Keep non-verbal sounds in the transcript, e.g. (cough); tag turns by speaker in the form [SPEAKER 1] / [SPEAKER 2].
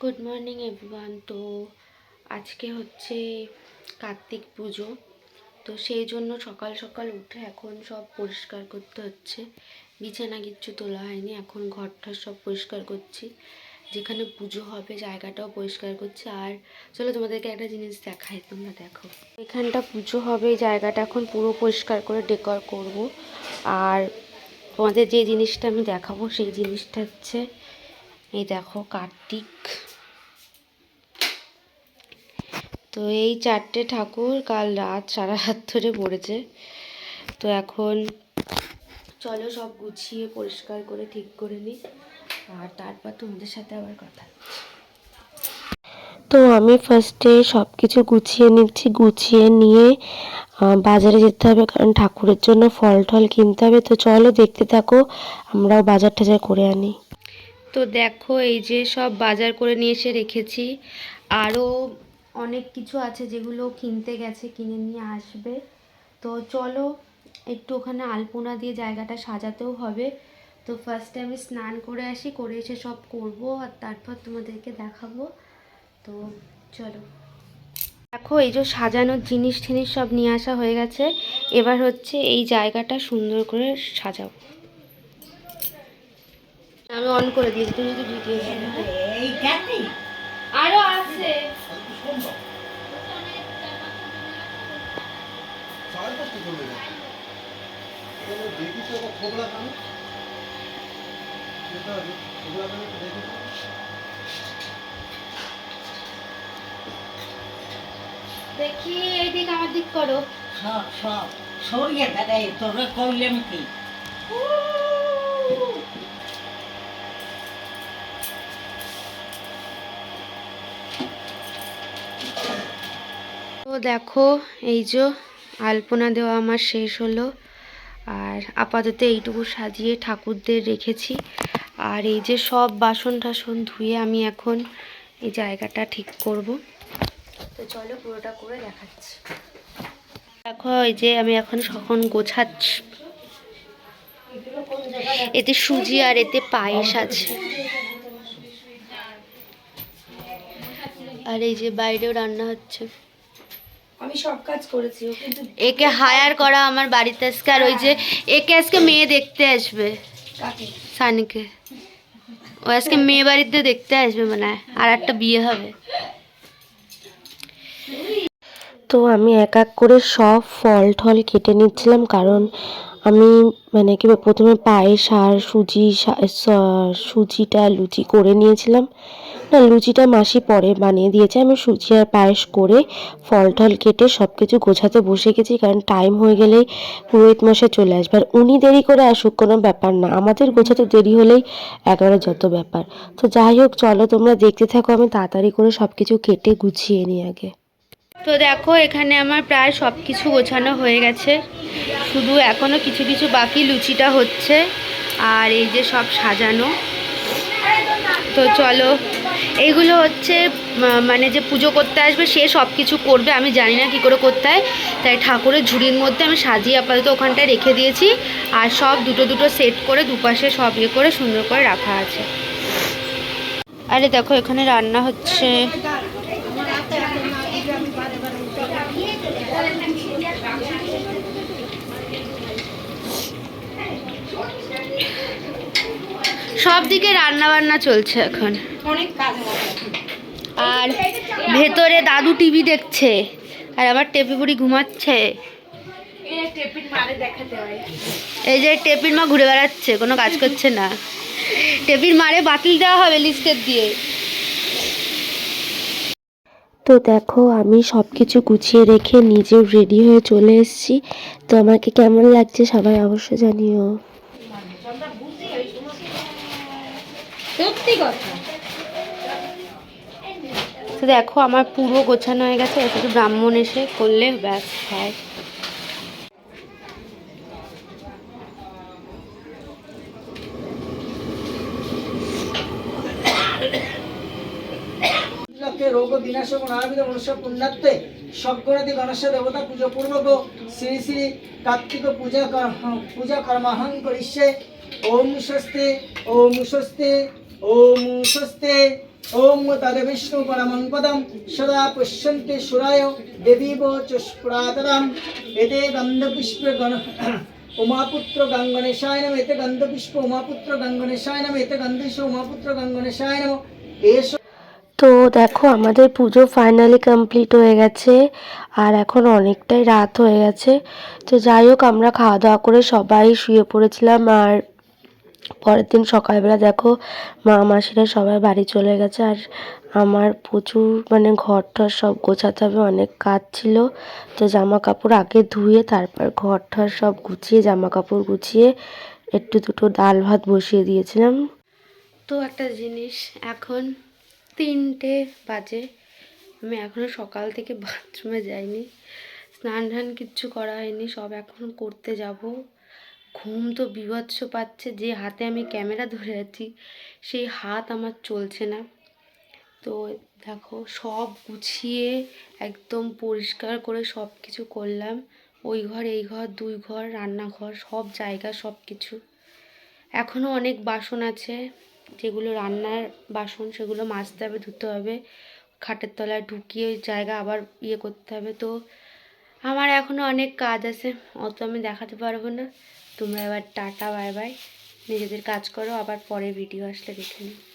[SPEAKER 1] Good morning everyone তো আজকে হচ্ছে কার্তিক পুজো। তো সেই জন্য সকাল সকাল উঠে এখন সব পরিষ্কার করতে হচ্ছে। বিছানা কিচ্ছু তোলা হয়নি, এখন ঘরটা সব পরিষ্কার করছি। যেখানে পুজো হবে জায়গাটাও পরিষ্কার করছি। আর চলো তোমাদেরকে একটা জিনিস দেখাই, তোমরা দেখো। এখানটা পুজো হবে জায়গাটা এখন পুরো পরিষ্কার করে ডেকর করব। আর তোমাদের যে জিনিসটা আমি দেখাবো, সেই জিনিসটা হচ্ছে এই দেখো কার্তিক। তো এই চারটে ঠাকুর কাল রাত সারা রাত ধরে পড়েছে। তো এখন চলো সব গুছিয়ে পরিষ্কার করে ঠিক করে নিই। আর তারপর তোমাদের সাথে আবার কথা তো আমি ফার্স্টে সব কিছু গুছিয়ে নিচ্ছি, গুছিয়ে নিয়ে বাজারে যেতে হবে কারণ ঠাকুরের জন্য ফল টল কিনতে হবে। তো চলো দেখতে থাকো, আমরাও বাজার টাজার করে আনি। তো দেখো, এই যে সব বাজার করে নিয়ে এসে রেখেছি। আরও অনেক কিছু আছে যেগুলো কিনতে গেছে, কিনে নিয়ে আসবে। তো চলো, একটু ওখানে আলপনা দিয়ে জায়গাটা সাজাতেও হবে। তো ফার্স্টে আমি স্নান করে আসি, করে এসে সব করব আর তারপর তোমাদেরকে দেখাবো। তো চলো। দেখো, এই যে সাজানোর জিনিস টিনিস সব নিয়ে আসা হয়ে গেছে। এবার হচ্ছে এই জায়গাটা সুন্দর করে সাজাবো। আমি অন করে দিয়েছি তুমি ভিডিও
[SPEAKER 2] এইটাতে
[SPEAKER 1] আরও আছে।
[SPEAKER 3] দেখি তো তো।
[SPEAKER 1] এই দিক আমার দিক করো।
[SPEAKER 2] সব সব সরিয়ে বেড়াই তোরা করলেন কি?
[SPEAKER 1] তো দেখো, এই যে আলপনা দেওয়া আমার শেষ হলো। আর আপাতত এইটুকু সাজিয়ে ঠাকুরদের রেখেছি। আর এই যে সব বাসন টাসন ধুয়ে আমি এখন এই জায়গাটা ঠিক করব। তো চলো পুরোটা করে দেখাচ্ছি। দেখো, এই যে আমি এখন সখন গোছাচ্ছি। এতে সুজি আর এতে পায়েস আছে। আর এই যে বাইরেও রান্না হচ্ছে।
[SPEAKER 4] আমি সব কাজ করেছি কিন্তু
[SPEAKER 1] একে হায়ার করা আমার বাড়িতে আজকে আর ওই যে একে আজকে মেয়ে দেখতে আসবে
[SPEAKER 4] কাকে?
[SPEAKER 1] সানিকে। ও আজকে মেয়ে বাড়িতে দেখতে আসবে মনে হয় আর একটা বিয়ে হবে। তো আমি এক এক করে সব ফল টল কেটে নিচ্ছিলাম কারণ আমি মানে কি প্রথমে পায়েস আর সুজি সুজিটা লুচি করে নিয়েছিলাম। না, লুচিটা মাসি পরে বানিয়ে দিয়েছে। আমি সুজি আর পায়েস করে ফল টল কেটে সব কিছু গোছাতে বসে গেছি, কারণ টাইম হয়ে গেলেই পুরোহিত মশাই চলে আসবে। আর উনি দেরি করে আসুক, কোনো ব্যাপার না। আমাদের গোছাতে দেরি হলেই একেবারে যত ব্যাপার। তো যাই হোক, চলো তোমরা দেখতে থাকো, আমি তাড়াতাড়ি করে সব কিছু কেটে গুছিয়ে নিই আগে। তো দেখো, এখানে আমার প্রায় সব কিছু গোছানো হয়ে গেছে। শুধু এখনও কিছু কিছু বাকি লুচিটা হচ্ছে আর এই যে সব সাজানো। তো চলো এইগুলো হচ্ছে মানে যে পুজো করতে আসবে সে সব কিছু করবে, আমি জানি না কী করে করতে হয়। তাই ঠাকুরের ঝুড়ির মধ্যে আমি সাজিয়ে আপাতত ওখানটায় রেখে দিয়েছি। আর সব দুটো দুটো সেট করে দুপাশে সব ইয়ে করে সুন্দর করে রাখা আছে। আরে দেখো, এখানে রান্না হচ্ছে। সব দিকে রান্না বান্না চলছে এখন।
[SPEAKER 4] অনেক কাজ
[SPEAKER 1] আর ভেতরে দাদু টিভি দেখছে আর আবার টেপি বুড়ি ঘুমাচ্ছে।
[SPEAKER 4] টেপিন মারে দেখাতে হয়।
[SPEAKER 1] এই যে টেপির মা ঘুরে বেড়াচ্ছে কোনো কাজ করছে না। টেপির মারে বাতিল দেওয়া হবে লিস্টের দিয়ে। তো দেখো আমি সব কিছু গুছিয়ে রেখে নিজে রেডি হয়ে চলে এসেছি। তো আমাকে কেমন লাগছে সবাই অবশ্য জানিও।
[SPEAKER 4] সত্যি কথা।
[SPEAKER 1] তো দেখো আমার পুরো গোছানো হয়ে গেছে শুধু ব্রাহ্মণ এসে করলে ব্যাস হয়
[SPEAKER 5] রোগ বিনাশ গুণাবিদ মনুষ্য পুণ্যাত্মে সবকরতি গণেশ দেবতা পুজো পূর্বক শ্রী শ্রী কার্তিক পূজা হ্যাঁ, পূজা কর্মাহং করিষ্যে। ওম স্বস্তি ওম স্বস্তি ওম স্বস্তি। ওম তদ বিষ্ণু পরমং সদা পশ্যন্তে সুরায় দেবীব চুষ্পুরাতরম এতে গন্ধপুষ্প গণ (coughs) উমাপুত্র গঙ্গনেশায় এতে গন্ধপুষ্প উমাপুত্র গঙ্গনেশায় এতে গন্ধেশ উমাপুত্র গঙ্গনেশায় নম এস
[SPEAKER 1] তো দেখো, আমাদের পুজো ফাইনালি কমপ্লিট হয়ে গেছে, আর এখন অনেকটাই রাত হয়ে গেছে। তো যাই হোক, আমরা খাওয়া দাওয়া করে সবাই শুয়ে পড়েছিলাম, আর পরের দিন সকালবেলা দেখো, মা মাসিরা সবাই বাড়ি চলে গেছে, আর আমার প্রচুর মানে ঘর টর সব গোছাতে হবে, অনেক কাজ ছিল। তো জামা কাপড় আগে ধুয়ে, তারপর ঘর টর সব গুছিয়ে জামা কাপড় গুছিয়ে একটু দুটো ডাল ভাত বসিয়ে দিয়েছিলাম। তো একটা জিনিস, এখন তিনটে বাজে। আমি এখনও সকাল থেকে বাথরুমে যাইনি। স্নান টান কিচ্ছু করা হয়নি, সব এখন করতে যাব। ঘুম তো বিভৎস পাচ্ছে, যে হাতে আমি ক্যামেরা ধরে আছি, সেই হাত আমার চলছে না। তো দেখো, সব গুছিয়ে একদম পরিষ্কার করে সব কিছু করলাম। ওই ঘর, এই ঘর, দুই ঘর, রান্নাঘর, সব জায়গা সব কিছু এখনও অনেক বাসন আছে। যেগুলো রান্নার বাসন, সেগুলো মাজতে হবে, ধুতে হবে। খাটের তলায় ঢুকিয়ে জায়গা আবার ইয়ে করতে হবে। তো আমার এখনও অনেক কাজ আছে, অত আমি দেখাতে পারব না। তোমরা এবার টাটা, বাই বাই। নিজেদের কাজ করো, আবার পরে ভিডিও আসলে দেখে নিও।